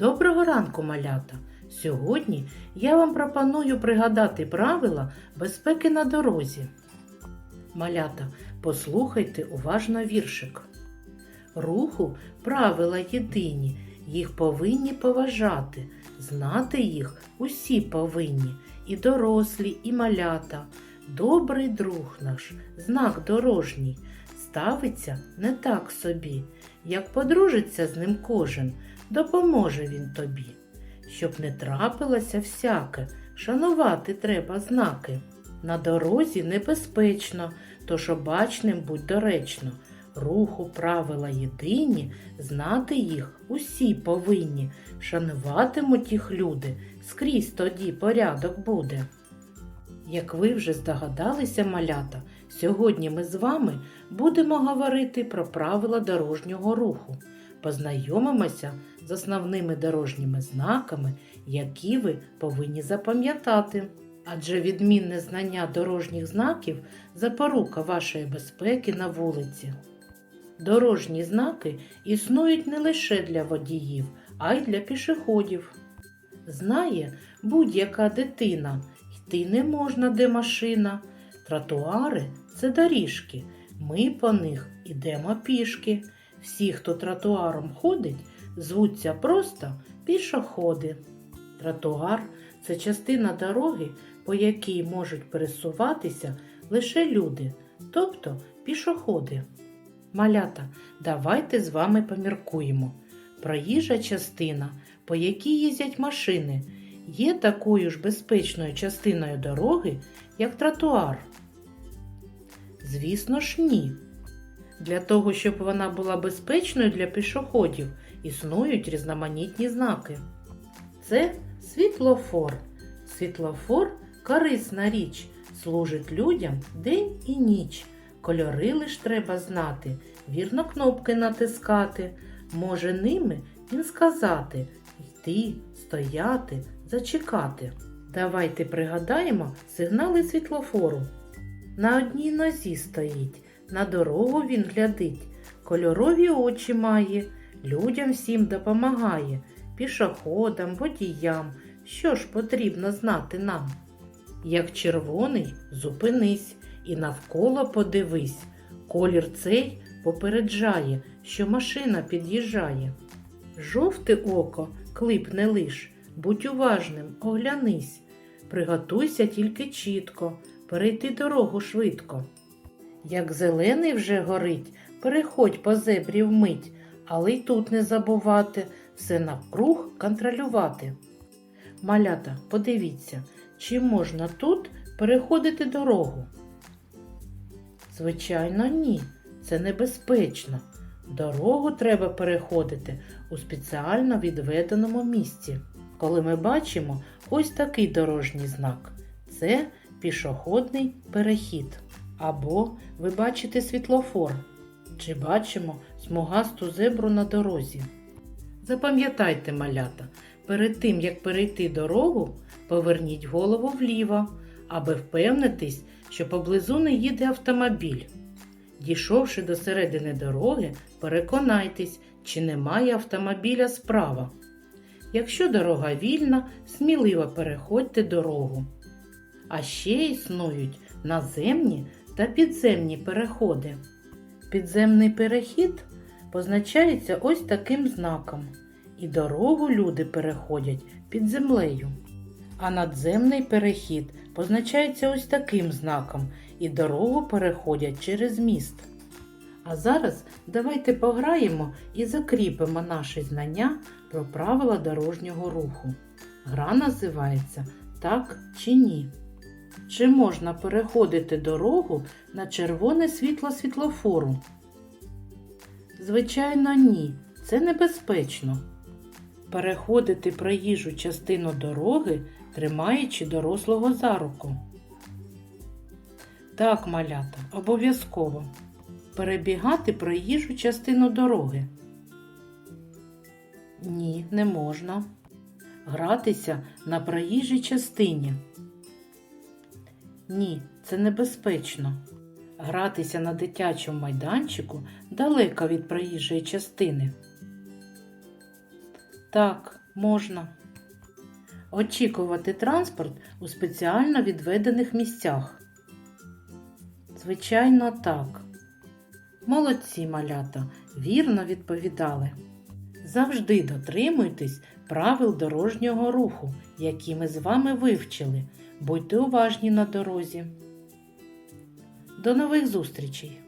Доброго ранку, малята! Сьогодні я вам пропоную пригадати правила безпеки на дорозі. Малята, послухайте уважно віршик. Руху правила єдині, їх повинні поважати, знати їх усі повинні, і дорослі, і малята. Добрий друг наш, знак дорожній, ставиться не так собі, як подружиться з ним кожен, допоможе він тобі. Щоб не трапилося всяке, шанувати треба знаки. На дорозі небезпечно, тож обачним будь доречно. Руху правила єдині, знати їх усі повинні. Шануватимуть їх люди, скрізь тоді порядок буде. Як ви вже здогадалися, малята, сьогодні ми з вами будемо говорити про правила дорожнього руху. Познайомимося з основними дорожніми знаками, які ви повинні запам'ятати. Адже відмінне знання дорожніх знаків запорука вашої безпеки на вулиці. Дорожні знаки існують не лише для водіїв, а й для пішоходів. Знає будь-яка дитина, йти не можна, де машина. Тротуари це доріжки. Ми по них ідемо пішки. Всі, хто тротуаром ходить, звуться просто пішоходи. Тротуар це частина дороги, по якій можуть пересуватися лише люди, тобто пішоходи. Малята, давайте з вами поміркуємо. Проїжджа частина, по якій їздять машини, є такою ж безпечною частиною дороги, як тротуар? Звісно ж, ні. Для того, щоб вона була безпечною для пішоходів, існують різноманітні знаки. Це світлофор. Світлофор корисна річ, служить людям день і ніч. Кольори лиш треба знати, вірно кнопки натискати. Може ними він сказати йти, стояти, зачекати. Давайте пригадаємо сигнали світлофору. На одній нозі стоїть, на дорогу він глядить, кольорові очі має, людям всім допомагає, пішоходам, водіям. Що ж потрібно знати нам? Як червоний, зупинись і навколо подивись. Колір цей попереджає, що машина під'їжджає. Жовте око клипне лиш, будь уважним, оглянись. Приготуйся тільки чітко, перейти дорогу швидко. Як зелений вже горить, переходь по зебрі вмить, але й тут не забувати все навкруг контролювати. Малята, подивіться, чи можна тут переходити дорогу? Звичайно, ні. Це небезпечно. Дорогу треба переходити у спеціально відведеному місці. Коли ми бачимо ось такий дорожній знак, це пішохідний перехід. Або ви бачите світлофор, чи бачимо смугасту зебру на дорозі. Запам'ятайте, малята, перед тим як перейти дорогу, поверніть голову вліво, аби впевнитись, що поблизу не їде автомобіль. Дійшовши до середини дороги, переконайтесь, чи немає автомобіля справа. Якщо дорога вільна, сміливо переходьте дорогу. А ще існують наземні та підземні переходи. Підземний перехід позначається ось таким знаком, і дорогу люди переходять під землею. А надземний перехід позначається ось таким знаком, і дорогу переходять через міст. А зараз давайте пограємо і закріпимо наші знання про правила дорожнього руху. Гра називається Так чи ні. Чи можна переходити дорогу на червоне світло світлофору? Звичайно, ні. Це небезпечно. Переходити проїжджу частину дороги, тримаючи дорослого за руку. Так, малята, обов'язково. Перебігати проїжджу частину дороги. Ні, не можна. Гратися на проїжджій частині. Ні, це небезпечно. Гратися на дитячому майданчику далеко від проїжджої частини. Так, Можна. Очікувати транспорт у спеціально відведених місцях. Звичайно, так. Молодці малята, вірно відповідали. Завжди дотримуйтесь правил дорожнього руху, які ми з вами вивчили. Будьте уважні на дорозі. До нових зустрічей!